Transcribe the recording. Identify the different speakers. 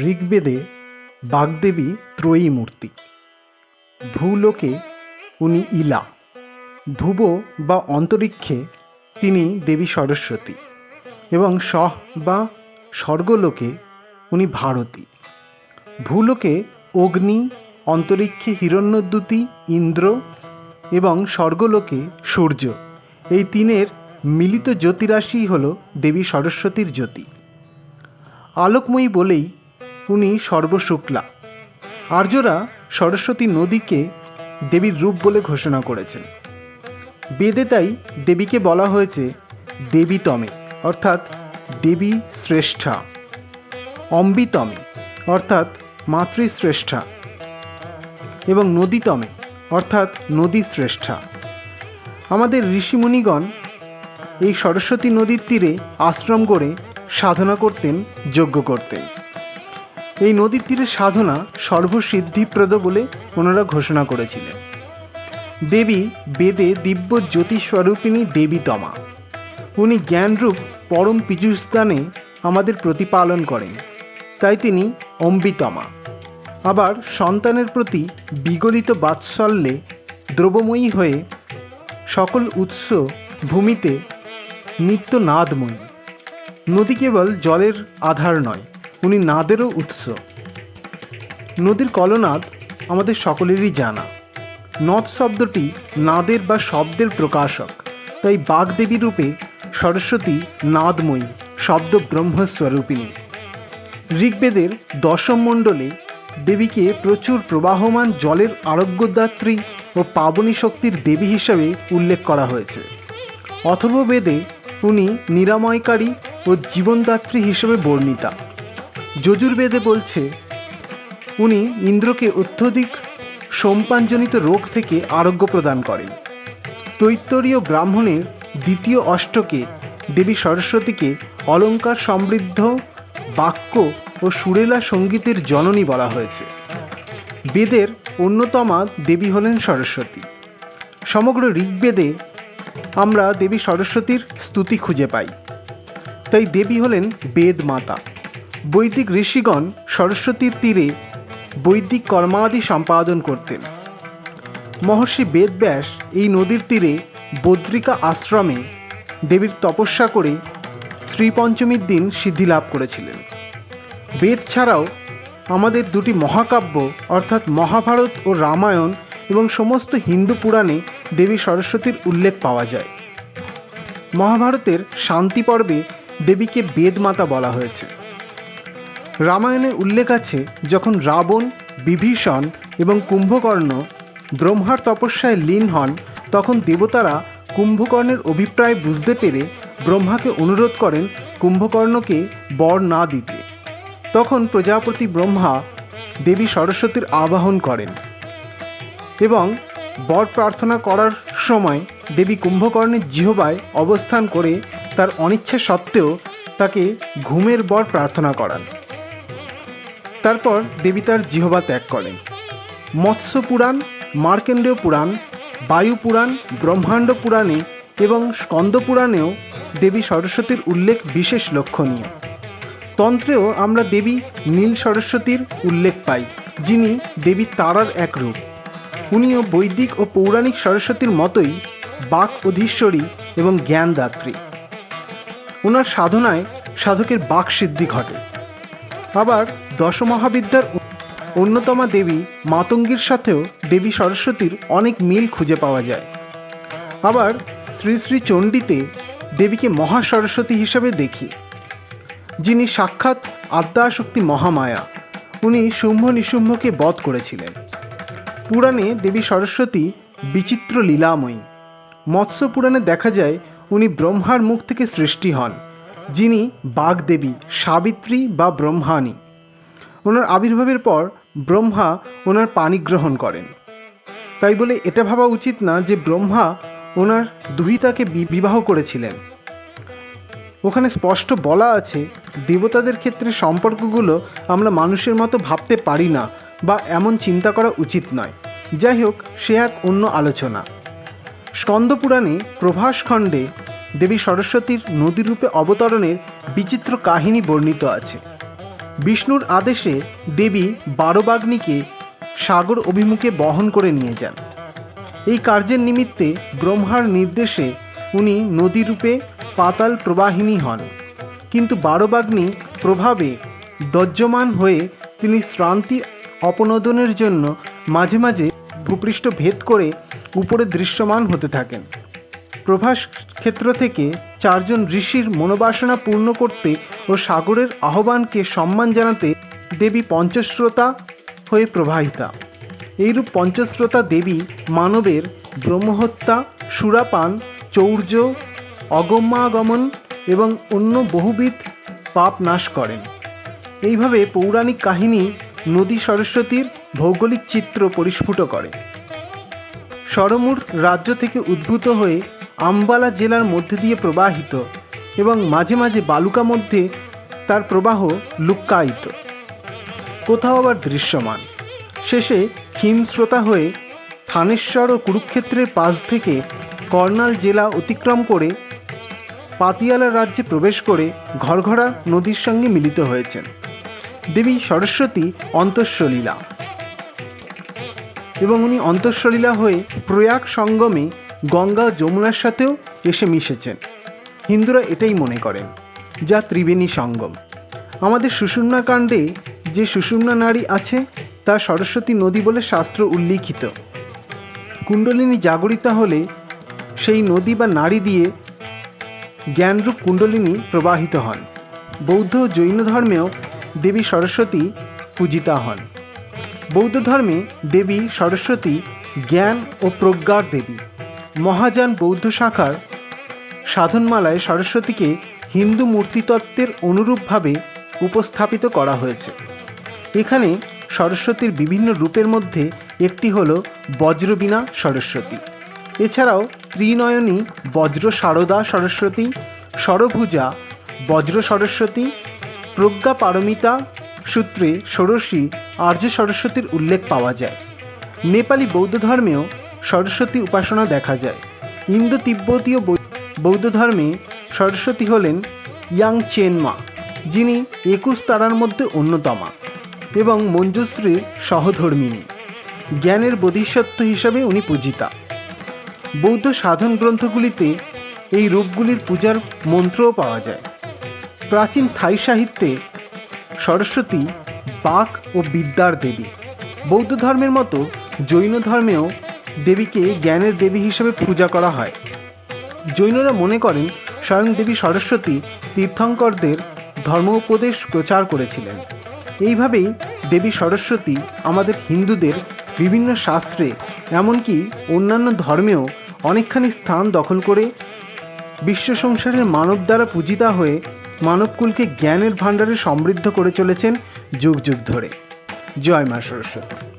Speaker 1: ঋগ্বেদে বাগদেবী ত্রয়ী মূর্তি ভূলোকে উনি ইলা, ভুব বা অন্তরিক্ষে তিনি দেবী সরস্বতী এবং সহ বা স্বর্গলোকে উনি ভারতী। ভূলোকে অগ্নি, অন্তরিক্ষে হিরণ্যদ্যুতি, ইন্দ্র এবং স্বর্গলোকে সূর্য, এই তিনের মিলিত জ্যোতিরাশি হল দেবী সরস্বতীর জ্যোতি। আলোকময়ী বলেই উনি সর্বশুক্লা। আর্যরা সরস্বতী নদীকে দেবীর রূপ বলে ঘোষণা করেছেন। বেদে তাই দেবীকে বলা হয়েছে দেবীতমে, অর্থাৎ দেবী শ্রেষ্ঠা। অম্বিতমে, অর্থাৎ মাতৃশ্রেষ্ঠা এবং নদীতমে, অর্থাৎ নদী শ্রেষ্ঠা। আমাদের ঋষিমুনিগণ এই সরস্বতী নদীর তীরে আশ্রম করে সাধনা করতেন, যজ্ঞ করতেন। এই নদীর তীরে সাধনা সর্বসিদ্ধিপ্রদ বলে ওনারা ঘোষণা করেছিলেন। দেবী বেদে দিব্য জ্যোতিস্বরূপিণী দেবী তমা। উনি জ্ঞানরূপ পরম পীযুস্থানে আমাদের প্রতিপালন করেন। তাই তিনি অম্বিতমা আবার সন্তানের প্রতি বিগলিত বাৎসল্যে দ্রবময়ী হয়ে সকল উৎস ভূমিতে নিত্য নাদময়ী নদী কেবল জলের আধার নয় উনি নাদেরও উৎস। নদীর কলনাদ আমাদের সকলেরই জানা। নদ শব্দটি নাদের বা শব্দের প্রকাশক। তাই বাগদেবী রূপে সরস্বতী নাদময়ী শব্দ ব্রহ্মস্বরূপিণী। ঋগ্বেদের দশম মণ্ডলে দেবীকে প্রচুর প্রবাহমান জলের আরোগ্যদাত্রী ও পাবনী শক্তির দেবী হিসাবে উল্লেখ করা হয়েছে। অথর্ববেদে উনি নিরাময়কারী ও জীবনদাত্রী হিসেবে বর্ণিতা। যজুর্বেদে বলছে, উনি ইন্দ্রকে অত্যধিক সোমপানজনিত রোগ থেকে আরোগ্য প্রদান করেন। তৈত্তরীয় ব্রাহ্মণের দ্বিতীয় অষ্টকে দেবী সরস্বতীকে অলঙ্কার সমৃদ্ধ বাক্য ও সুরেলা সঙ্গীতের জননী বলা হয়েছে। বেদের অন্যতমা দেবী হলেন সরস্বতী। সমগ্র ঋগ্বেদে আমরা দেবী সরস্বতীর স্তুতি খুঁজে পাই। তাই দেবী হলেন বেদ মাতা বৈদিক ঋষিগণ সরস্বতীর তীরে বৈদিক কর্মাদি সম্পাদন করতেন। মহর্ষি বেদব্যাস এই নদীর তীরে বদ্রিকা আশ্রমে দেবীর তপস্যা করে শ্রীপঞ্চমীর দিন সিদ্ধি লাভ করেছিলেন। বেদ ছাড়াও আমাদের দুটি মহাকাব্য অর্থাৎ মহাভারত ও রামায়ণ এবং সমস্ত হিন্দু পুরাণে দেবী সরস্বতীর উল্লেখ পাওয়া যায়। মহাভারতের শান্তি পর্বে দেবীকে বেদমাতা বলা হয়েছে। রামায়ণে উল্লেখ আছে, যখন রাবণ, বিভীষণ এবং কুম্ভকর্ণ ব্রহ্মার তপস্যায় লীন হন, তখন দেবতারা কুম্ভকর্ণের অভিপ্রায় বুঝতে পেরে ব্রহ্মাকে অনুরোধ করেন কুম্ভকর্ণকে বর না দিতে। তখন প্রজাপতি ব্রহ্মা দেবী সরস্বতীর আবাহন করেন এবং বর প্রার্থনা করার সময় দেবী কুম্ভকর্ণের জিহবায় অবস্থান করে তার অনিচ্ছা সত্ত্বেও তাকে ঘুমের বর প্রার্থনা করান। তারপর দেবী তার জিহবা ত্যাগ করেন। মৎস্য পুরাণ মার্কেন্ডীয় পুরাণ, বায়ু পুরাণ, ব্রহ্মাণ্ড পুরাণে এবং স্কন্দ পুরাণেও দেবী সরস্বতীর উল্লেখ বিশেষ লক্ষণীয়। তন্ত্রেও আমরা দেবী নীল সরস্বতীর উল্লেখ পাই, যিনি দেবী তারার এক রূপ। উনিও বৈদিক ও পৌরাণিক সরস্বতীর মতোই বাক অধীশ্বরী এবং জ্ঞানদাত্রী। ওনার সাধনায় সাধকের বাক সিদ্ধি ঘটে। আবার দশমহাবিদ্যার অন্যতমা দেবী মাতঙ্গীর সাথেও দেবী সরস্বতীর অনেক মিল খুঁজে পাওয়া যায়। আবার শ্রী শ্রী চণ্ডীতে দেবীকে মহা সরস্বতী হিসাবে দেখি। যিনি সাক্ষাৎ আদ্যাশক্তি মহামায়া, উনি শুম্ভ নিশুম্ভকে বধ করেছিলেন। পুরাণে দেবী সরস্বতী বিচিত্র লীলাময়ী। মৎস্য পুরাণে দেখা যায়, উনি ব্রহ্মার মুখ থেকে সৃষ্টি হন, যিনি বাগদেবী, সাবিত্রী বা ব্রহ্মাণী। ওনার আবির্ভাবের পর ব্রহ্মা ওনার পানি গ্রহণ করেন। তাই বলে এটা ভাবা উচিত না যে ব্রহ্মা ওনার দুহিতাকে বিবাহ করেছিলেন। ওখানে স্পষ্ট বলা আছে, দেবতাদের ক্ষেত্রে সম্পর্কগুলো আমরা মানুষের মতো ভাবতে পারি না বা এমন চিন্তা করা উচিত নয়। যাই হোক, সে এক অন্য আলোচনা। স্কন্দপুরাণে প্রভাস খণ্ডে দেবী সরস্বতীর নদীরূপে অবতরণের বিচিত্র কাহিনী বর্ণিত আছে। বিষ্ণুর আদেশে দেবী বারবাগ্নিকে সাগর অভিমুখে বহন করে নিয়ে যান। এই কার্যের নিমিত্তে ব্রহ্মার নির্দেশে উনি নদীরূপে পাতাল প্রবাহিনী হন। কিন্তু বারবাগ্নি প্রভাবে দজ্জমান হয়ে তিনি শ্রান্তি অপনোদনের জন্য মাঝে মাঝে ভূপৃষ্ঠ ভেদ করে উপরে দৃশ্যমান হতে থাকেন। প্রভাস ক্ষেত্র থেকে চারজন ঋষির মনোবাসনা পূর্ণ করতে ও সাগরের আহ্বানকে সম্মান জানাতে দেবী পঞ্চশ্রোতা হয়ে প্রবাহিতা। এইরূপ পঞ্চশ্রোতা দেবী মানবের ব্রহ্মহত্যা, সুরাপান, চৌর্য, অগম্যাগমন এবং অন্য বহুবিধ পাপ নাশ করেন। এইভাবে পৌরাণিক কাহিনী নদী সরস্বতীর ভৌগোলিক চিত্র পরিস্ফুট করে। সরমুর রাজ্য থেকে উদ্ভূত হয়ে আম্বালা জেলার মধ্যে দিয়ে প্রবাহিত এবং মাঝে মাঝে বালুকা মধ্যে তার প্রবাহ লুক্কায়িত। কোথাও আবার দৃশ্যমান। শেষে হিমস্রোতা হয়ে থানেশ্বর ও কুরুক্ষেত্রের পাশ থেকে কর্নাল জেলা অতিক্রম করে পাতিয়ালা রাজ্যে প্রবেশ করে ঘরঘরা নদীর সঙ্গে মিলিত হয়েছেন। দেবী সরস্বতী অন্তঃসলীলা। এবং উনি অন্তঃসলীলা হয়ে প্রয়াগ সঙ্গমে গঙ্গা যমুনার সাথেও এসে মিশেছেন। হিন্দুরা এটাই মনে করেন, যা ত্রিবেণী সঙ্গম। আমাদের সুষুম্না কাণ্ডে যে সুষুম্না নারী আছে, তা সরস্বতী নদী বলে শাস্ত্র উল্লিখিত। কুণ্ডলিনী জাগরিতা হলে সেই নদী বা নারী দিয়ে জ্ঞানরূপ কুণ্ডলিনী প্রবাহিত হন। বৌদ্ধ জৈন ধর্মেও দেবী সরস্বতী পূজিতা হন। বৌদ্ধ ধর্মে দেবী, সরস্বতী জ্ঞান ও প্রজ্ঞার দেবী। মহাযান বৌদ্ধ শাখার সাধনমালায় সরস্বতীকে হিন্দু মূর্তিতত্ত্বের অনুরূপভাবে উপস্থাপিত করা হয়েছে। এখানে সরস্বতীর বিভিন্ন রূপের মধ্যে একটি হল বজ্রবীণা সরস্বতী। এছাড়াও ত্রিনয়নী বজ্র সারদা সরস্বতী সরভুজা বজ্র সরস্বতী, প্রজ্ঞা পারমিতা সূত্রে ষোড়শী আর্য সরস্বতীর উল্লেখ পাওয়া যায়। নেপালি বৌদ্ধ ধর্মেও সরস্বতী উপাসনা দেখা যায়। ইন্দো তিব্বতীয় বৌদ্ধ ধর্মে সরস্বতী হলেন ইয়াং চেনমা যিনি একুশ তারার মধ্যে অন্যতমা এবং মঞ্জুশ্রীর সহধর্মিণী। জ্ঞানের বোধিসত্ত্ব হিসাবে উনি পূজিতা। বৌদ্ধ সাধন গ্রন্থগুলিতে এই রূপগুলির পূজার মন্ত্রও পাওয়া যায়। প্রাচীন থাই সাহিত্যে সরস্বতী, বাক ও বিদ্যার দেবী। বৌদ্ধ ধর্মের মতো জৈন ধর্মেও দেবীকে জ্ঞানের দেবী হিসেবে পূজা করা হয়। জৈনরা মনে করেন, স্বয়ং দেবী সরস্বতী তীর্থঙ্করদের ধর্ম উপদেশ প্রচার করেছিলেন। এইভাবেই দেবী সরস্বতী আমাদের হিন্দুদের বিভিন্ন শাস্ত্রে, এমনকি অন্যান্য ধর্মেও অনেকখানি স্থান দখল করে বিশ্ব সংসারের মানব দ্বারা পূজিতা হয়ে মানবকুলকে জ্ঞানের ভাণ্ডারে সমৃদ্ধ করে চলেছেন যুগ যুগ ধরে। জয় মা সরস্বতী।